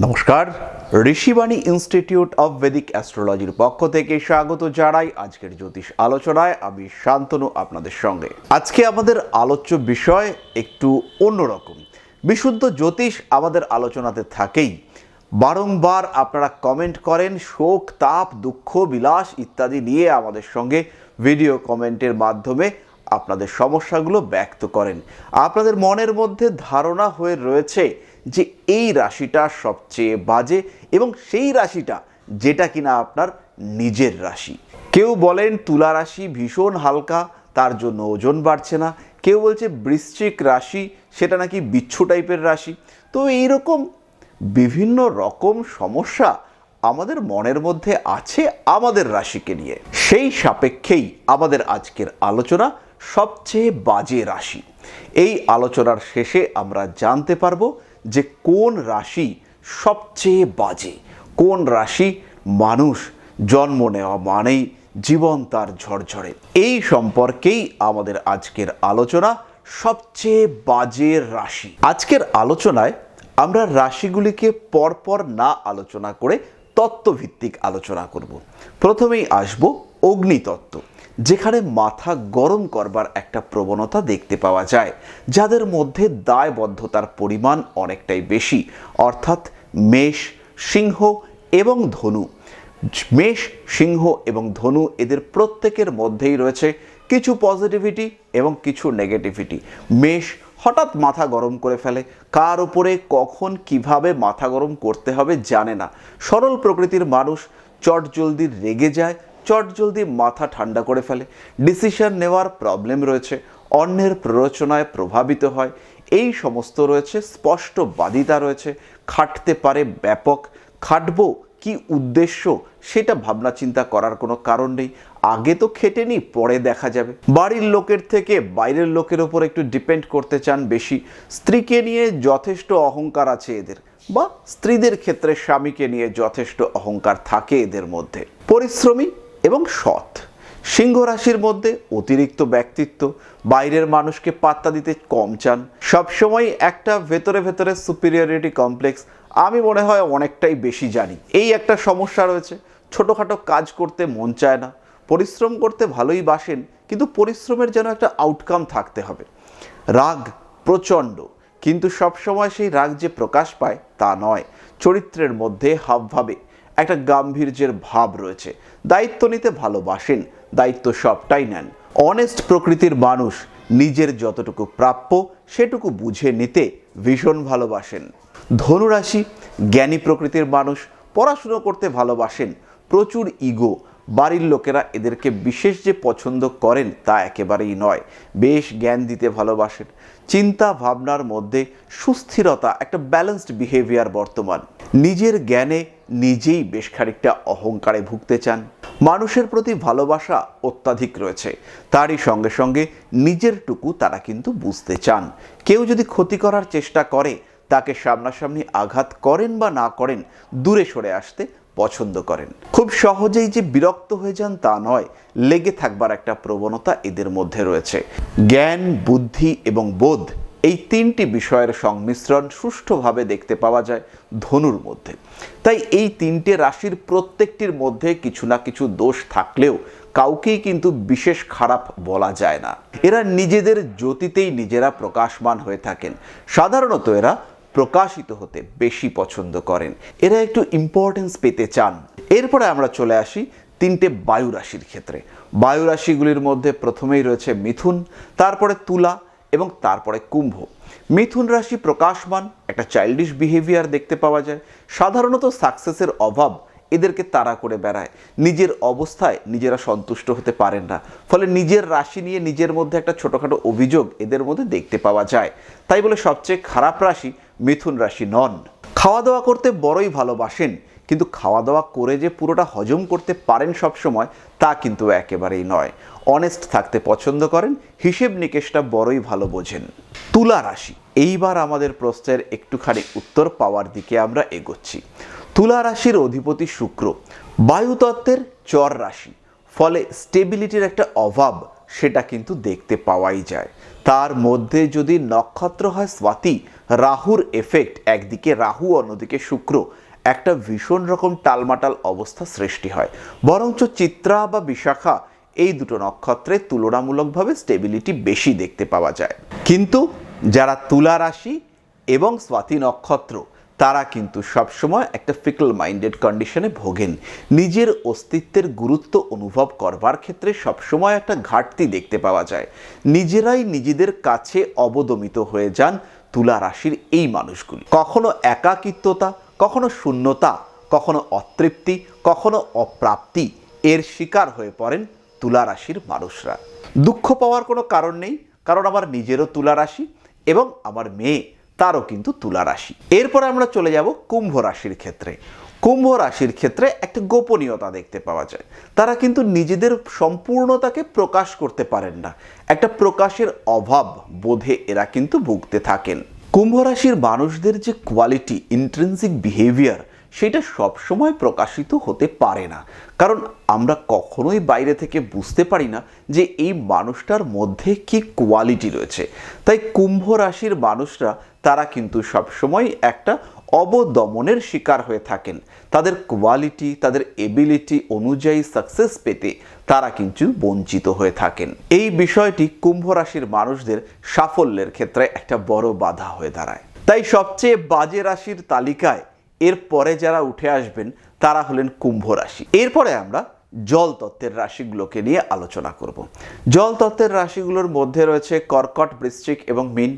নমস্কার, Rishibani institute of বেদিক অ্যাস্ট্রোলজির পক্ষ থেকে স্বাগত জানাই আজকের জ্যোতিষ আলোচনায়। আমি শান্তনু আপনাদের সঙ্গে। আজকে আমাদের আলোচ্য বিষয় একটু অন্যরকম। বিশুদ্ধ জ্যোতিষ আমাদের আলোচনাতে থাকেই। বারংবার আপনারা কমেন্ট করেন, শোক, তাপ, দুঃখ, বিলাস ইত্যাদি নিয়ে আমাদের সঙ্গে ভিডিও কমেন্টের মাধ্যমে আপনাদের সমস্যাগুলো ব্যক্ত করেন। আপনাদের মনের মধ্যে ধারণা হয়ে রয়েছে যে এই রাশিটা সবচেয়ে বাজে এবং সেই রাশিটা যেটা কিনা আপনার নিজের রাশি। কেউ বলেন তুলা রাশি ভীষণ হালকা, তার জন্য ওজন বাড়ছে না। কেউ বলছে বৃশ্চিক রাশি, সেটা নাকি বিচ্ছু টাইপের রাশি। তো এইরকম বিভিন্ন রকম সমস্যা আমাদের মনের মধ্যে আছে আমাদের রাশিকে নিয়ে। সেই সাপেক্ষেই আমাদের আজকের আলোচনা সবচেয়ে বাজে রাশি। এই আলোচনার শেষে আমরা জানতে পারব যে কোন রাশি সবচেয়ে বাজে? কোন রাশি মানুষ জন্ম নেওয়া মানেই জীবন তার ঝরঝরে? এই সম্পর্কেই আমাদের আজকের আলোচনা, সবচেয়ে বাজে রাশি। আজকের আলোচনায় আমরা রাশিগুলিকে পরপর না আলোচনা করে তত্ত্বভিত্তিক আলোচনা করব। প্রথমেই আসব অগ্নিতত্ত্ব। যেখানে মাথা গরম করবার একটা প্রবণতা দেখতে পাওয়া যায়, যাদের মধ্যে দায়বদ্ধতার পরিমাণ অনেকটাই বেশি, অর্থাৎ মেষ, সিংহ এবং ধনু। মেষ, সিংহ এবং ধনু এদের প্রত্যেকের মধ্যেই রয়েছে কিছু পজিটিভিটি এবং কিছু নেগেটিভিটি মেষ হঠাৎ মাথা গরম করে ফেলে, কার উপরে কখন কীভাবে মাথা গরম করতে হবে জানে না। সরল প্রকৃতির মানুষ চট জলদি রেগে যায় চট জলদি মাথা ঠান্ডা করে ফেলে। ডিসিশন নেওয়ার প্রবলেম রয়েছে। অন্যের প্ররোচনায় প্রভাবিত হয়। এই সমস্ত রয়েছে, স্পষ্ট বাদিতা রয়েছে। খাটতে পারে ব্যাপক। খাটবো কি উদ্দেশ্য সেটা ভাবনা চিন্তা করার কোনো কারণ নেই। আগে তো খেটেনি, পরে দেখা যাবে। বাড়ির লোকের থেকে বাইরের লোকের ওপর একটু ডিপেন্ড করতে চান বেশি। স্ত্রীকে নিয়ে যথেষ্ট অহংকার আছে এদের বা স্ত্রীদের ক্ষেত্রে স্বামীকে নিয়ে যথেষ্ট অহংকার থাকে এদের মধ্যে। পরিশ্রমী এবং সৎ। সিংহ রাশির মধ্যে অতিরিক্ত ব্যক্তিত্ব, বাইরের মানুষকে পাত্তা দিতে কম চান। সবসময় একটা ভেতরে ভেতরে সুপিরিয়রিটি কমপ্লেক্স আমি মনে হয় অনেকটাই বেশি জানি। এই একটা সমস্যা রয়েছে। ছোটোখাটো কাজ করতে মন চায় না, পরিশ্রম করতে ভালোই বাসেন, কিন্তু পরিশ্রমের যেন একটা আউটকাম থাকতে হবে। রাগ প্রচণ্ড, কিন্তু সবসময় সেই রাগ যে প্রকাশ পায় তা নয়। চরিত্রের মধ্যে হাবভাবে একটা গাম্ভীর্যের ভাব রয়েছে। দায়িত্ব নিতে ভালোবাসেন, দায়িত্ব সবটাই নেন। অনেস্ট প্রকৃতির মানুষ নিজের যতটুকু প্রাপ্য সেটুকু বুঝে নিতে ভীষণ ভালোবাসেন। ধনুরাশি, জ্ঞানী প্রকৃতির মানুষ পড়াশুনো করতে ভালোবাসেন, প্রচুর ইগো বাড়ির লোকেরা এদেরকে বিশেষ যে পছন্দ করেন তা একেবারেই নয়। বেশ জ্ঞান দিতে ভালোবাসেন। চিন্তা ভাবনার মধ্যে সুস্থিরতা, একটা ব্যালেন্সড বিহেভিয়ার বর্তমান। নিজের জ্ঞানে নিজেই বেশ খানিকটা অহংকারে ভুগতে চান। মানুষের প্রতি ভালোবাসা অত্যাধিক রয়েছে। তারই সঙ্গে সঙ্গে নিজের টুকু তারা কিন্তু বুঝতে চান। কেউ যদি ক্ষতি করার চেষ্টা করে, তাকে সামনাসামনি আঘাত করেন বা না করেন, দূরে সরে আসতে পছন্দ করেন। খুব সহজেই যে বিরক্ত হয়ে যান তা নয়, লেগে থাকবার একটা প্রবণতা এদের মধ্যে রয়েছে। জ্ঞান, বুদ্ধি এবং বোধ এই তিনটি বিষয়ের সংমিশ্রণ সুষ্ঠুভাবে দেখতে পাওয়া যায় ধনুর মধ্যে। তাই এই তিনটে রাশির প্রত্যেকটির মধ্যে কিছু না কিছু দোষ থাকলেও কাউকেই কিন্তু বিশেষ খারাপ বলা যায় না। এরা নিজেদের জ্যোতিতেই নিজেরা প্রকাশমান হয়ে থাকেন। সাধারণত এরা প্রকাশিত হতে বেশি পছন্দ করেন। এরা একটু ইম্পর্টেন্স পেতে চান। এরপরে আমরা চলে আসি তিনটে বায়ু রাশির ক্ষেত্রে। বায়ু রাশিগুলির মধ্যে প্রথমেই রয়েছে মিথুন, তারপরে তুলা এবং তারপরে কুম্ভ। মিথুন রাশি প্রকাশমান, একটা চাইল্ডিশ বিহেভিয়ার দেখতে পাওয়া যায়। সাধারণত সাকসেসের অভাব এদেরকে তাড়া করে বেড়ায়। নিজের অবস্থায় নিজেরা সন্তুষ্ট হতে পারেন না। ফলে নিজের রাশি নিয়ে নিজের মধ্যে একটা ছোটোখাটো অভিযোগ এদের মধ্যে দেখতে পাওয়া যায়। তাই বলে সবচেয়ে খারাপ রাশি মিথুন রাশি নন। খাওয়া দাওয়া করতে বড়ই ভালোবাসেন, কিন্তু খাওয়া দাওয়া করে যে পুরোটা হজম করতে পারেন সব সময় তা কিন্তু একেবারেই নয়। অনেস্ট থাকতে পছন্দ করেন, হিসেব নিকেশটা বড়ই ভালো বোঝেন। তুলা রাশি, এইবার আমাদের প্রশ্নের একটুখানি উত্তর পাওয়ার দিকে আমরা এগোচ্ছি। তুলা রাশির অধিপতি শুক্র, বায়ুতত্ত্বের চর রাশি, ফলে স্টেবিলিটির একটা অভাব সেটা কিন্তু দেখতে পাওয়াই যায়। তার মধ্যে যদি নক্ষত্র হয় স্বাতি, রাহুর এফেক্ট একদিকে রাহু, অন্যদিকে শুক্র, একটা ভীষণ রকম টালমাটাল অবস্থা সৃষ্টি হয়। বরঞ্চ চিত্রা বা বিশাখা এই দুটো নক্ষত্রে তুলনামূলকভাবে স্টেবিলিটি বেশি দেখতে পাওয়া যায়। কিন্তু যারা তুলা রাশি এবং স্বাতি নক্ষত্র তারা কিন্তু সবসময় একটা ফিকল মাইন্ডেড কন্ডিশনে ভোগেন। নিজের অস্তিত্বের গুরুত্ব অনুভব করবার ক্ষেত্রে সবসময় একটা ঘাটতি দেখতে পাওয়া যায়। নিজেরাই নিজেদের কাছে অবদমিত হয়ে যান তুলা রাশির এই মানুষগুলি। কখনো একাকিত্বতা, কখনো শূন্যতা, কখনো অতৃপ্তি, কখনো অপ্রাপ্তি এর শিকার হয়ে পড়েন তুলা রাশির মানুষরা। দুঃখ পাওয়ার কোনো কারণ নেই, কারণ আমার নিজেরও তুলা রাশি এবং আমার মেয়ে তারও কিন্তু তুলা রাশি। এরপর আমরা চলে যাব কুম্ভ রাশির ক্ষেত্রে। কুম্ভ রাশির ক্ষেত্রে একটা গোপনীয়তা দেখতে পাওয়া যায়। তারা কিন্তু নিজেদের সম্পূর্ণতাকে প্রকাশ করতে পারেন না। একটা প্রকাশের অভাব বোধে এরা কিন্তু ভুগতে থাকেন। কুম্ভ রাশির মানুষদের যে কোয়ালিটি ইন্ট্রেন্সিক বিহেভিয়ার সেটা সবসময় প্রকাশিত হতে পারে না। কারণ আমরা কখনোই বাইরে থেকে বুঝতে পারি না যে এই মানুষটার মধ্যে কি কোয়ালিটি রয়েছে। তাই কুম্ভ রাশির মানুষরা, তারা কিন্তু সবসময় একটা অবদমনের শিকার হয়ে থাকেন। তাদের কোয়ালিটি তাদের এবিলিটি অনুযায়ী সাকসেস পেতে তারা কিন্তু বঞ্চিত হয়ে থাকেন। এই বিষয়টি কুম্ভ রাশির মানুষদের সাফল্যের ক্ষেত্রে একটা বড় বাধা হয়ে দাঁড়ায়। তাই সবচেয়ে বাজে রাশির তালিকায় এর পরে যারা উঠে আসবেন, তারা হলেন কুম্ভ রাশি। এরপরে আমরা জল তত্ত্বের রাশিগুলোকে নিয়ে আলোচনা করব। জল তত্ত্বের রাশিগুলোর মধ্যে রয়েছে কর্কট বৃশ্চিক এবং মিন।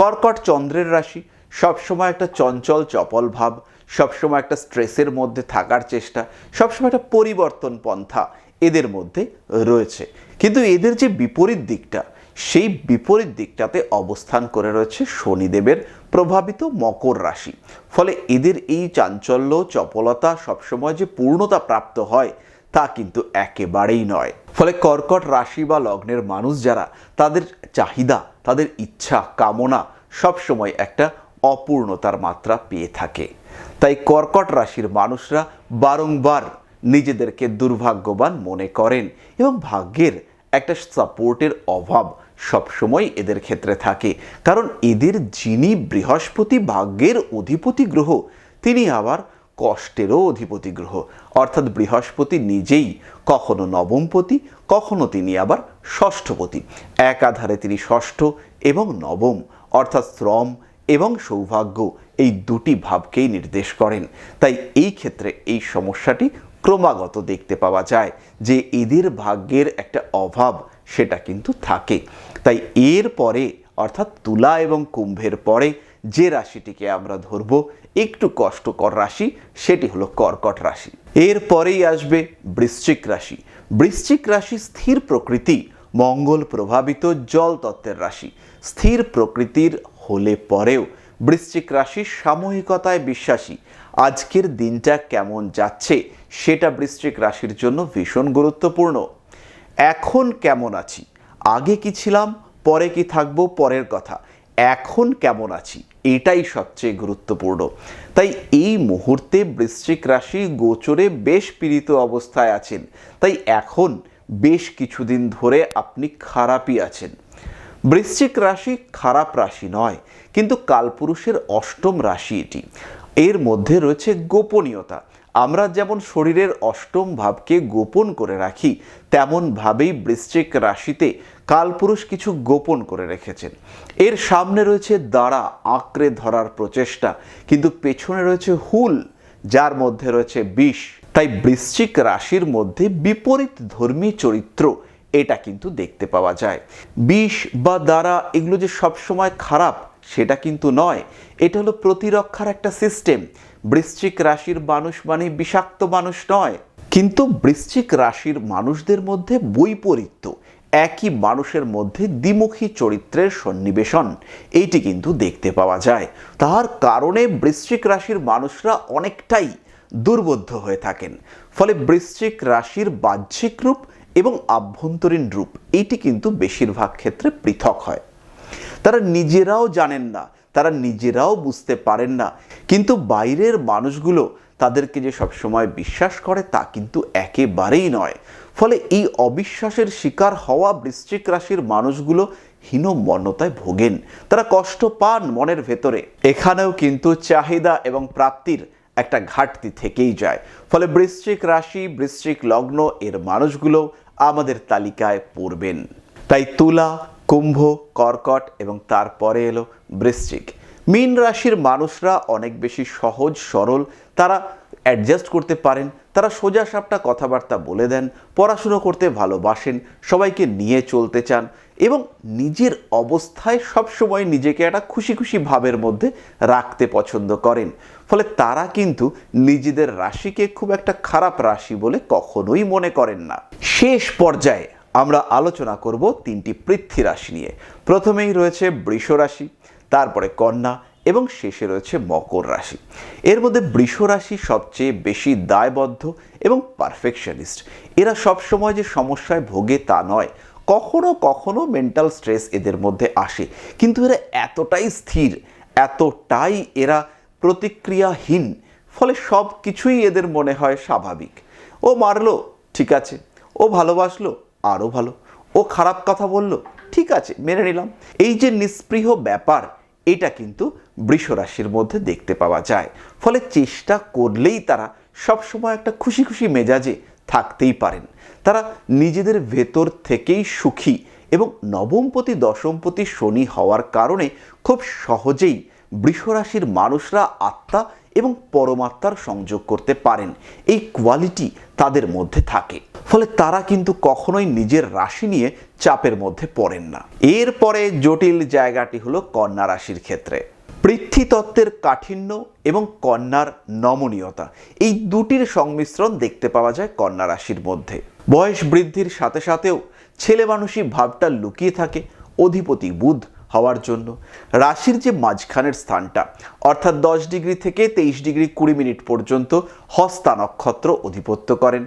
কর্কট চন্দ্রের রাশি, সবসময় একটা চঞ্চল, চপল ভাব, সবসময় একটা স্ট্রেসের মধ্যে থাকার চেষ্টা, সবসময় একটা পরিবর্তন পন্থা এদের মধ্যে রয়েছে। কিন্তু এদের যে বিপরীত দিকটা, সেই বিপরীত দিকটাতে অবস্থান করে রয়েছে শনিদেবের প্রভাবিত মকর রাশি। ফলে এদের এই চাঞ্চল্য, চপলতা সবসময় যে পূর্ণতা প্রাপ্ত হয়, তা কিন্তু একেবারেই নয়। ফলে কর্কট রাশি বা লগ্নের মানুষ যারা, তাদের চাহিদা, তাদের ইচ্ছা, কামনা সবসময় একটা অপূর্ণতার মাত্রা পেয়ে থাকে। তাই কর্কট রাশির মানুষরা বারংবার নিজেদেরকে দুর্ভাগ্যবান মনে করেন এবং ভাগ্যের একটা সাপোর্টের অভাব সবসময় এদের ক্ষেত্রে থাকে। কারণ এদের যিনি বৃহস্পতি ভাগ্যের অধিপতি গ্রহ, তিনি আবার কষ্টেরও অধিপতি গ্রহ। অর্থাৎ বৃহস্পতি নিজেই কখনো নবমপতি, কখনো তিনি আবার ষষ্ঠপতি। একাধারে তিনি ষষ্ঠ এবং নবম, অর্থাৎ শ্রম এবং সৌভাগ্য এই দুটি ভাবকেই নির্দেশ করেন। তাই এই ক্ষেত্রে এই সমস্যাটি ক্রমাগত দেখতে পাওয়া যায় যে এদের ভাগ্যের একটা অভাব সেটা কিন্তু থাকে। তাই এর পরে, অর্থাৎ তুলা এবং কুম্ভের পরে যে রাশিটিকে আমরা ধরব, একটু কষ্টকর রাশি, সেটি হলো কর্কট রাশি। এরপরেই আসবে বৃশ্চিক রাশি। বৃশ্চিক রাশি স্থির প্রকৃতি, মঙ্গল প্রভাবিত জল তত্ত্বের রাশি। স্থির প্রকৃতির হলে পরেও বৃশ্চিক রাশি সাময়িকতায় বিশ্বাসী। আজকের দিনটা কেমন যাচ্ছে, সেটা বৃশ্চিক রাশির জন্য ভীষণ গুরুত্বপূর্ণ। এখন কেমন আছি? আগে কি ছিলাম? পরে কি থাকব? পরের কথা। এখন কেমন আছি? এটাই সবচেয়ে গুরুত্বপূর্ণ। তাই এই মুহূর্তে বৃশ্চিক রাশি গোচরে বেশ পীড়িত অবস্থায় আছেন। তাই এখন বেশ কিছুদিন ধরে আপনি খারাপই আছেন। বৃশ্চিক রাশি খারাপ রাশি নয়, কিন্তু কালপুরুষের অষ্টম রাশি এটি। এর মধ্যে রয়েছে গোপনীয়তা। আমরা যেমন শরীরের অষ্টম ভাবকে গোপন করে রাখি তেমনভাবেই বৃশ্চিক রাশিতে কালপুরুষ কিছু গোপন করে রেখেছেন। এর সামনে রয়েছে দ্বারা আঁকড়ে ধরার প্রচেষ্টা, কিন্তু পেছনে রয়েছে হুল, যার মধ্যে রয়েছে বিষ। তাই বৃশ্চিক রাশির মধ্যে বিপরীত ধর্মী চরিত্র, এটা কিন্তু দেখতে পাওয়া যায়। বিষ বা দ্বারা এগুলো যে সবসময় খারাপ, সেটা কিন্তু নয়। এটা হলো প্রতিরক্ষার একটা সিস্টেম বৃশ্চিক রাশির মানুষ মানে বিষাক্ত মানুষ নয়। কিন্তু বৃশ্চিক রাশির মানুষদের মধ্যে বৈপরীত্য, একই মানুষের মধ্যে দ্বিমুখী চরিত্রের সন্নিবেশন, এইটি কিন্তু দেখতে পাওয়া যায়। তাহার কারণে বৃশ্চিক রাশির মানুষরা অনেকটাই দুর্বোধ্য হয়ে থাকেন। ফলে বৃশ্চিক রাশির বাহ্যিক রূপ এবং আভ্যন্তরীণ রূপ, এইটি কিন্তু বেশিরভাগ ক্ষেত্রে পৃথক হয়। তারা নিজেরাও জানেন না তারা নিজেরাও বুঝতে পারেন না। কিন্তু বাইরের মানুষগুলো তাদেরকে যে সবসময় বিশ্বাস করে তা কিন্তু একেবারেই নয়। ফলে এই অবিশ্বাসের শিকার হওয়া বৃশ্চিক রাশির মানুষগুলো হীনমন্যতায় ভোগেন। তারা কষ্ট পান মনের ভেতরে। এখানেও কিন্তু চাহিদা এবং প্রাপ্তির একটা ঘাটতি থেকেই যায়। ফলে বৃশ্চিক রাশি, বৃশ্চিক লগ্ন এর মানুষগুলো আমাদের তালিকায় পড়বেন। তাই তুলা কুম্ভ, কর্কট এবং তারপরে এলো বৃশ্চিক। মীন রাশির মানুষরা অনেক বেশি সহজ, সরল, তারা অ্যাডজাস্ট করতে পারেন, তারা সোজা সাপটা কথাবার্তা বলে দেন, পড়াশুনো করতে ভালোবাসেন, সবাইকে নিয়ে চলতে চান এবং নিজের অবস্থায় সবসময় নিজেকে একটা খুশি খুশি ভাবের মধ্যে রাখতে পছন্দ করেন। ফলে তারা কিন্তু নিজেদের রাশিকে খুব একটা খারাপ রাশি বলে কখনোই মনে করেন না। শেষ পর্যায়ে আমরা আলোচনা করব তিনটি পৃথ্বী রাশি নিয়ে। প্রথমেই রয়েছে বৃষ রাশি, তারপরে কন্যা এবং শেষে রয়েছে মকর রাশি। এর মধ্যে বৃষ রাশি সবচেয়ে বেশি দায়বদ্ধ এবং পারফেকশনিস্ট এরা সবসময় যে সমস্যায় ভোগে তা নয়। কখনো কখনো মেন্টাল স্ট্রেস এদের মধ্যে আসে, কিন্তু এরা এতটাই স্থির, এতটাই এরা প্রতিক্রিয়াহীন, ফলে সব কিছুই এদের মনে হয় স্বাভাবিক। ও মারলো, ঠিক আছে। ও ভালোবাসলো আরও ভালো। ও খারাপ কথা বলল, ঠিক আছে, মেনে নিলাম। এই যে নিস্পৃহ ব্যাপার, এটা কিন্তু বৃষ রাশির মধ্যে দেখতে পাওয়া যায়। ফলে চেষ্টা করলেই তারা সবসময় একটা খুশি খুশি মেজাজে থাকতেই পারেন। তারা নিজেদের ভেতর থেকেই সুখী এবং নবমপতি, দশমপতি শনি হওয়ার কারণে খুব সহজেই বৃষরাশির মানুষরা আত্মা এবং পরমাত্মার সংযোগ করতে পারেন। এই কোয়ালিটি তাদের মধ্যে থাকে। ফলে তারা কিন্তু কখনোই নিজের রাশি নিয়ে চাপের মধ্যে পড়েন না। এরপরে জটিল জায়গাটি হলো কন্যা রাশির ক্ষেত্রে। পৃথ্বী তত্ত্বের কাঠিন্য এবং কন্যার নমনীয়তা, এই দুটির সংমিশ্রণ দেখতে পাওয়া যায় কন্যা রাশির মধ্যে। বয়স বৃদ্ধির সাথে সাথেও ছেলে মানুষই ভাবটা লুকিয়ে থাকে, অধিপতি বুধ হওয়ার জন্য। রাশির যে মাঝখানের স্থানটা, অর্থাৎ দশ ডিগ্রি থেকে তেইশ ডিগ্রি কুড়ি মিনিট পর্যন্ত হস্তা নক্ষত্র অধিপত্য করেন।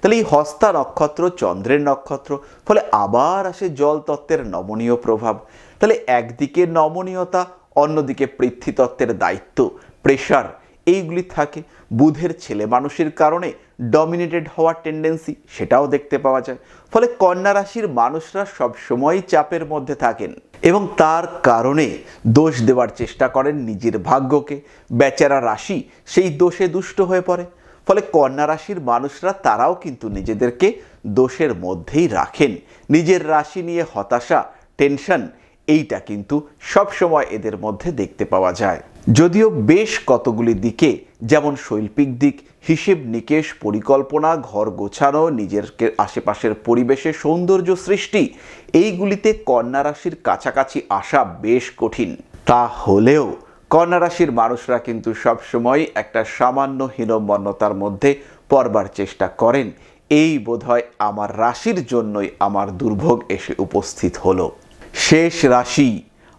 তাহলে এই হস্তা নক্ষত্র, চন্দ্রের নক্ষত্র, ফলে আবার আসে জল তত্ত্বের নমনীয় প্রভাব। তাহলে একদিকে নমনীয়তা, অন্যদিকে পৃথ্বীতত্ত্বের দায়িত্ব প্রেশার এইগুলি থাকে। বুধের ছেলে মানুষের কারণে ডমিনেটেড হওয়ার টেন্ডেন্সি সেটাও দেখতে পাওয়া যায়। ফলে কন্যা রাশির মানুষরা সবসময়ই চাপের মধ্যে থাকেন এবং তার কারণে দোষ দেওয়ার চেষ্টা করেন নিজের ভাগ্যকে। বেচারা রাশি সেই দোষে দুষ্ট হয়ে পড়ে। ফলে কন্যা রাশির মানুষরা তারাও কিন্তু নিজেদেরকে দোষের মধ্যেই রাখেন। নিজের রাশি নিয়ে হতাশা, টেনশন, এইটা কিন্তু সবসময় এদের মধ্যে দেখতে পাওয়া যায়। যদিও বেশ কতগুলি দিকে, যেমন শৈল্পিক দিক, হিসেব নিকেশ, পরিকল্পনা, ঘর গোছানো, নিজের আশেপাশের পরিবেশে সৌন্দর্য সৃষ্টি, এইগুলিতে কন্যা রাশির কাছাকাছি আসা বেশ কঠিন। তা হলেও কন্যা রাশির মানুষরা কিন্তু সবসময় একটা সামান্য হীনমন্যতার মধ্যে পড়বার চেষ্টা করেন। এই বোধহয় আমার রাশির জন্যই আমার দুর্ভোগ এসে উপস্থিত হলো। শেষ রাশি,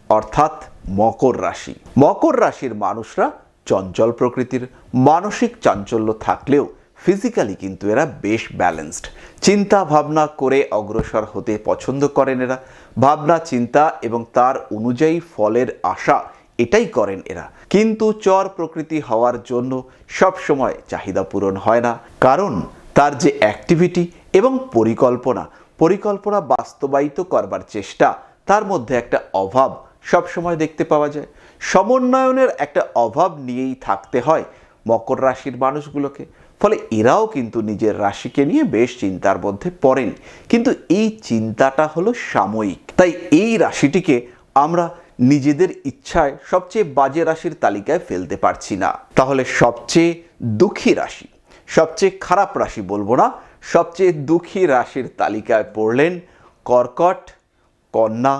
অর্থাৎ মকর রাশি। মকর রাশির মানুষরা চঞ্চল প্রকৃতির মানসিক চাঞ্চল্য থাকলেও ফিজিক্যালি কিন্তু এরা বেশ ব্যালেন্সড। চিন্তা ভাবনা করে অগ্রসর হতে পছন্দ করেন এরা। ভাবনা, চিন্তা এবং তার অনুযায়ী ফলের আশা এটাই করেন এরা। কিন্তু চর প্রকৃতি হওয়ার জন্য সব সময় চাহিদা পূরণ হয় না। কারণ তার যে অ্যাক্টিভিটি এবং পরিকল্পনা পরিকল্পনা বাস্তবায়িত করবার চেষ্টা, তার মধ্যে একটা অভাব সব সময় দেখতে পাওয়া যায়। সমন্বয়নের একটা অভাব নিয়েই থাকতে হয় মকর রাশির মানুষগুলোকে। ফলে এরাও কিন্তু নিজের রাশিকে নিয়ে বেশ চিন্তার মধ্যে পড়েন। কিন্তু এই চিন্তাটা হলো সাময়িক। তাই এই রাশিটিকে আমরা নিজেদের ইচ্ছায় সবচেয়ে বাজে রাশির তালিকায় ফেলতে পারছি না। তাহলে সবচেয়ে দুঃখী রাশি, সবচেয়ে খারাপ রাশি বলব না, সবচেয়ে দুঃখী রাশির তালিকায় পড়লেন কর্কট, কন্যা,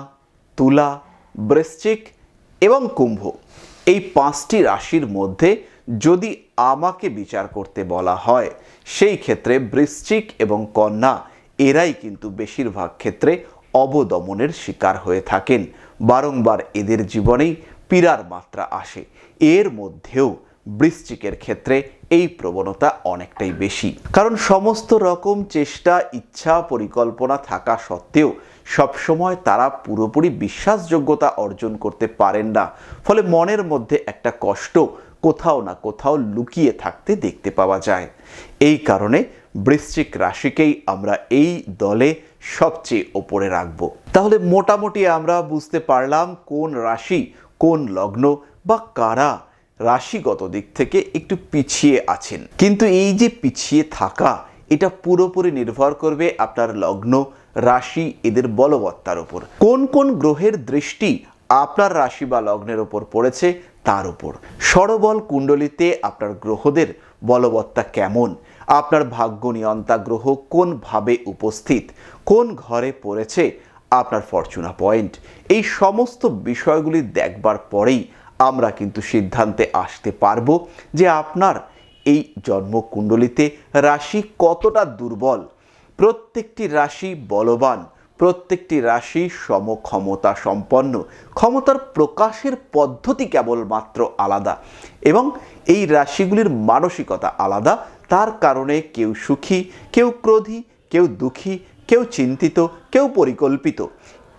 তুলা, বৃশ্চিক এবং কুম্ভ। এই পাঁচটি রাশির মধ্যে যদি আমাকে বিচার করতে বলা হয়, সেই ক্ষেত্রে বৃশ্চিক এবং কন্যা, এরাই কিন্তু বেশিরভাগ ক্ষেত্রে অবদমনের শিকার হয়ে থাকেন। বারংবার এদের জীবনেই পীড়ার মাত্রা আসে। এর মধ্যেও বৃশ্চিকের ক্ষেত্রে এই প্রবণতা অনেকটাই বেশি। কারণ সমস্ত রকম চেষ্টা, ইচ্ছা, পরিকল্পনা থাকা সত্ত্বেও সবসময় তারা পুরোপুরি বিশ্বাসযোগ্যতা অর্জন করতে পারেন না। ফলে মনের মধ্যে একটা কষ্ট কোথাও না কোথাও লুকিয়ে থাকতে দেখতে পাওয়া যায়। এই কারণে বৃশ্চিক রাশিকেই আমরা এই দলে সবচেয়ে ওপরে রাখব। তাহলে মোটামুটি আমরা বুঝতে পারলাম কোন রাশি, কোন লগ্ন বা কারা রাশিগত দিক থেকে একটু পিছিয়ে আছেন। কিন্তু এই যে পিছিয়ে থাকা, এটা পুরোপুরি নির্ভর করবে আপনার লগ্ন, রাশি, এদের বলবত্তার উপর। কোন কোন গ্রহের দৃষ্টি আপনার রাশি বা লগ্নের ওপর পড়েছে, তার উপর। সরবল কুণ্ডলিতে আপনার গ্রহদের বলবত্তা কেমন? আপনার ভাগ্য নিয়ন্তা গ্রহ কোনভাবে উপস্থিত? কোন ঘরে পড়েছে? আপনার ফরচুনা পয়েন্ট এই সমস্ত বিষয়গুলি দেখবার পরেই আমরা কিন্তু সিদ্ধান্তে আসতে পারব যে আপনার এই জন্মকুণ্ডলিতে রাশি কতটা দুর্বল। প্রত্যেকটি রাশি বলবান, প্রত্যেকটি রাশি সমক্ষমতা সম্পন্ন। ক্ষমতার প্রকাশের পদ্ধতি কেবলমাত্র আলাদা এবং এই রাশিগুলির মানসিকতা আলাদা। তার কারণে কেউ সুখী, কেউ ক্রোধী, কেউ দুঃখী, কেউ চিন্তিত, কেউ পরিকল্পিত।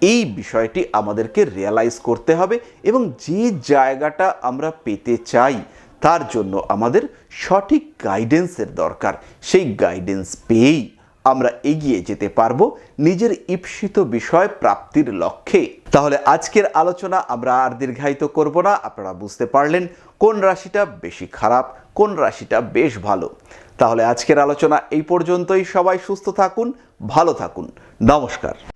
এই বিষয়টি আমাদেরকে রিয়ালাইজ করতে হবে এবং যে জায়গাটা আমরা পেতে চাই, তার জন্য আমাদের সঠিক গাইডেন্সের দরকার। সেই গাইডেন্স পেয়েই আমরা এগিয়ে যেতে পারব নিজের ঈপ্সিত বিষয় প্রাপ্তির লক্ষ্যে। তাহলে আজকের আলোচনা আমরা আর দীর্ঘায়িত করব না। আপনারা বুঝতে পারলেন কোন রাশিটা বেশি খারাপ, কোন রাশিটা বেশ ভালো। তাহলে আজকের আলোচনা এই পর্যন্তই। সবাই সুস্থ থাকুন, ভালো থাকুন। নমস্কার।